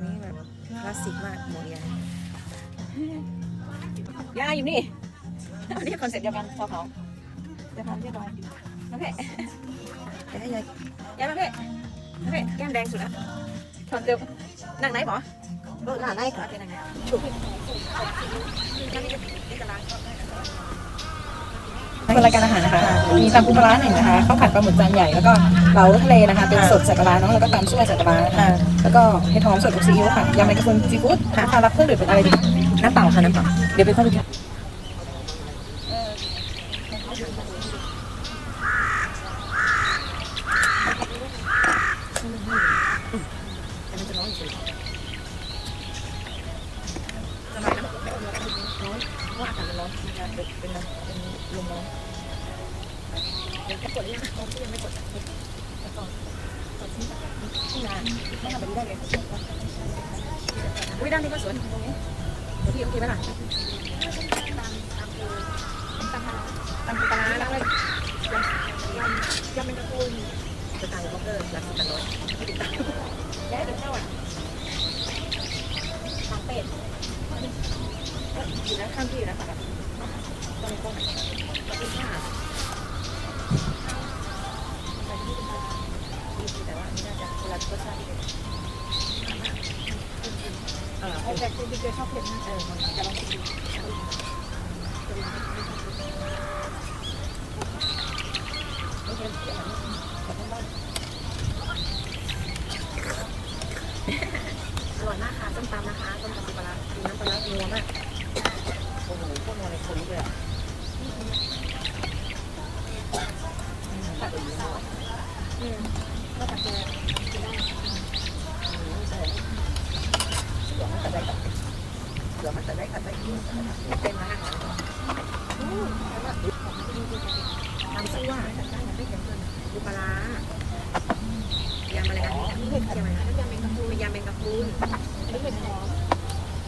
นี่แบบคลาสสิกมากหมวกยายยายอยู่นี่นี่คอนเซ็ปต์เดียวกันชาวเขาจะทำเรียบร้อยน้องเพ่เดี๋ยวให้ยายยายมาเพ่น้องเพ่แก้มแดงสุดแล้วชนเดิมนั่งไหนหมอเออหน้าไหนครับเป็นยังไงถูกพี่นั่นนี่นี่กำลัง เป็นรายการอาหารนะคะ มีตำปูปลาร้าหนึ่งนะคะข้าวผัดปลาหมึกจานใหญ่แล้วก็เหลาทะเลนะคะ เป็นสดใส่ปลาร้าเนาะแล้วก็ตำช่วยใส่ปลาร้าค่ะแล้วก็เห็ดหอมสดกับซีอิ๊วค่ะยำแมงกะพรุนซีฟู้ดค่ะถ้ารับเครื่องดื่มเป็นอะไรดีน้ำเปล่าค่ะน้ำเปล่าเดี๋ยวไปเข้าไปกิน สบายนะไม่เอาเนื้อร้อนเพราะว่าอากาศมันร้อนมันจะเป็นเป็น เป็นลมร้อนเดี๋ยวจะกดยังเอาที่ยังไม่กดแล้วก็กดที่ที่นานไม่ทำแบบนี้ได้เลยอุ้ยด้านนี้ก็สวยตรงนี้พี่โอเคไหมล่ะตำปูปลาร้าแล้วก็ยำเป็นกระพุนสไตล์บล็อกเกอร์ร้านสิบแปดร้อยไม่ติดตามย้ายเป็นเท่าอะทางเป็ดอยู่ด้านข้างพี่อยู่นะคะ แต่ว่าอันนี้น่าจะคนละรสชาติที่เป็นเออไอ้แต่คุณจชอบเผ็ดนะเออมันจะลองชิมดูอร่อยมากค่ะส้มตำนะคะส้มตำปูปลาร้าน้ำปลาร้านัวมาก โอ้โหโคตรนัวเลยคนเลยอะตัดอีกแล้วอืมก็ตัดเลยกินได้อืมใช่เดี๋ยวมันตัดได้ตัดเดี๋ยวมันตัดได้ตัดได้เป็นร้านอาหารอืมทำซั่วปูปลาร้ายำอะไรนะนี่เห็ดยำอะไรนะยำเมงกะพรุนยำเมงกะพรุนไม่เผ็ดหอม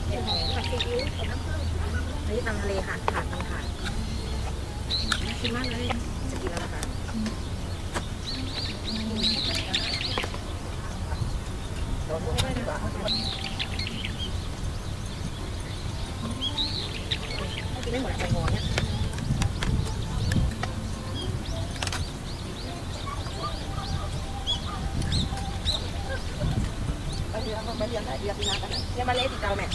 เห็ดหอมผัดซีอิ๊วกับน้ำผึ้ง อันนี้ตำทะเลค่ะถาดตำถาดน่ากินมากเลย จะกินแล้วนะคะไม่หมดอะใบงอเนี่ยไปเรียนไปเรียนไหนเรียนปีนากันเรียมาเล่ติดเกาแม่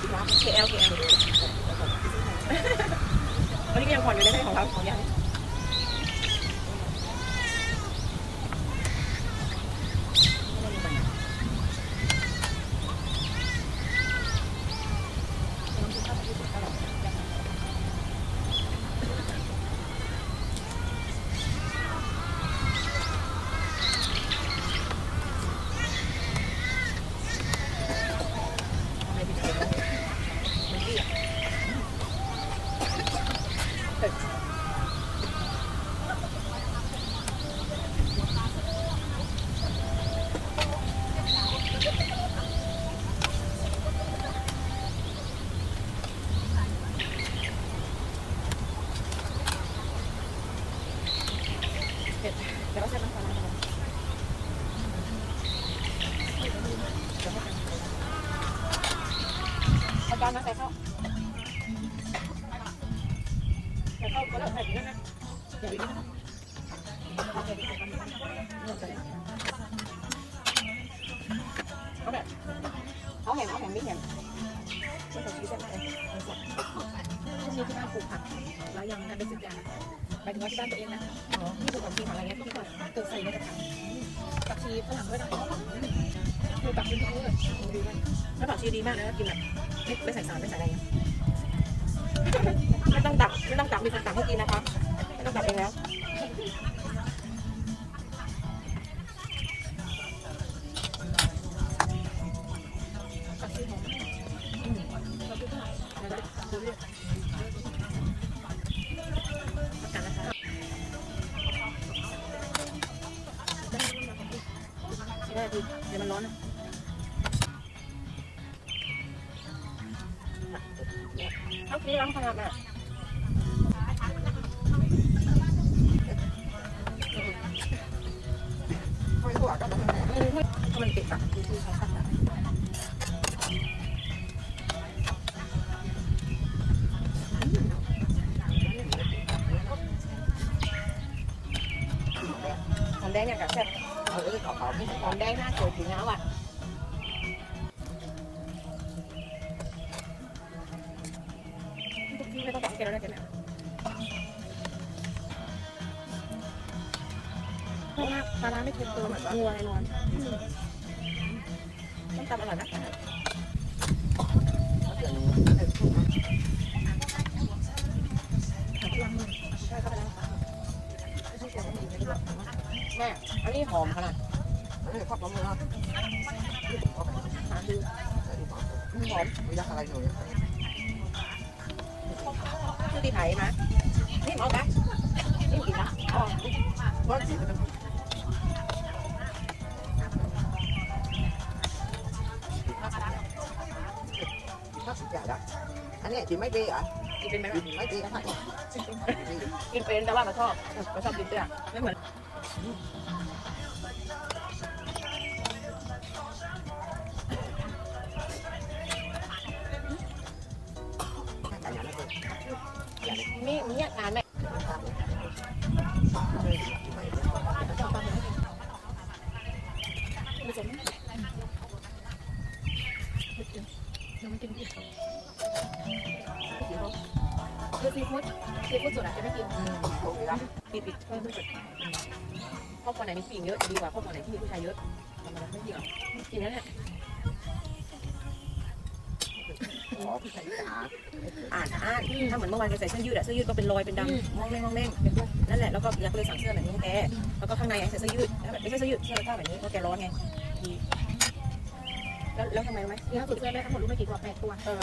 ติดร้าน KL KL วันนี้ยังผ่อนอยู่ในได้ของเราของยังไม่ผิดเลยมันเกลียด เดี๋ยวเราใช้น้ำปลาร้าก่อนเอาจารย์มาใส่เข้าใส่เข้าก็แล้วใส่อีกแล้วนะเดี๋ยอีกนะเอาแบบเอาแหมเอาแหมไม่แหมไม่ต้องชี้เส้นมากเลยช่วงนี้ที่บ้านปลูกผักแล้วยังทำเป็นสิบอย่างหมายถึงว่าที่บ้านตัวเองนะที่ปลูกผักชีผักอะไรเงี้ยที่ปลูกปลูกใส่ในกระถางผักชีฝรั่งด้วยนะ คือผักชีดีเลยดีมากแล้วผักชีดีมากนะกินแบบไม่ไม่ใส่สารไม่ใส่อะไรไม่ต้องตักไม่ต้องตักมีคนตักให้กินนะคะไม่ต้องตักเองแล้วผักชีหอมอืมผักชีเท่าไหร่เดี๋ยวๆดูเรียกประกาศนะคะได้ดีเดี๋ยวมันร้อนนะ นี่ร้องขนาดไหนมันติกับที่เขาสั่งหอมแดงอย่างกับแซ่บเออขอหอมแดงหน้าโกผิวเงาอะ ไม่ต้องบอกแกแล้วนะแกเนี่ยเพราะว่าปลาร้าไม่เค็มเกินแบบว่านัวแน่นอนต้มตำอร่อยนะเดี๋ยวนี้เออหาที่วางมือใช่เข้าไปแล้วแม่ อันนี้หอมขนาดเออขอบคุณมากหาดูหอมไม่ยากอะไรหนูชื่อตีไผ่มานี่หมอกะนี่กินนะอ๋อว่าจีมันถ้าสุดยอดอะอันนี้จีไม่ดีอะกินเป็นไหมจีไม่ดีก็ได้กินเป็นแต่ว่าเราชอบเราชอบกินเตี้ยไม่เหมือน ถูกปิดปิดเพิ่มขึ้นครอบครัวไหนมีผู้หญิงเยอะจะดีกว่าครอบครัวไหนที่มีผู้ชายเยอะทำไมไม่ดีอะกินแล้วเนี่ยอผู้ชายจ๋าอ่านอ่านถ้าเหมือนเมื่อวานแกใส่เสื้อยืดอะเสื้อยืดก็เป็นรอยเป็นดำมองแม่งมองแม่งนั่นแหละแล้วก็อยากเลยสั่งเสื้อแบบนี้ให้แกแล้วก็ข้างในใส่เสื้อยืดแบบไม่ใช่เสื้อยืดเสื้อผ้าแบบนี้เพราะแกร้อนไงแล้วแล้วทำไมรู้ไหมล่าสุดเสื้อแม่ทั้งหมดรู้ไม่กี่ตัวแปดตัวเออ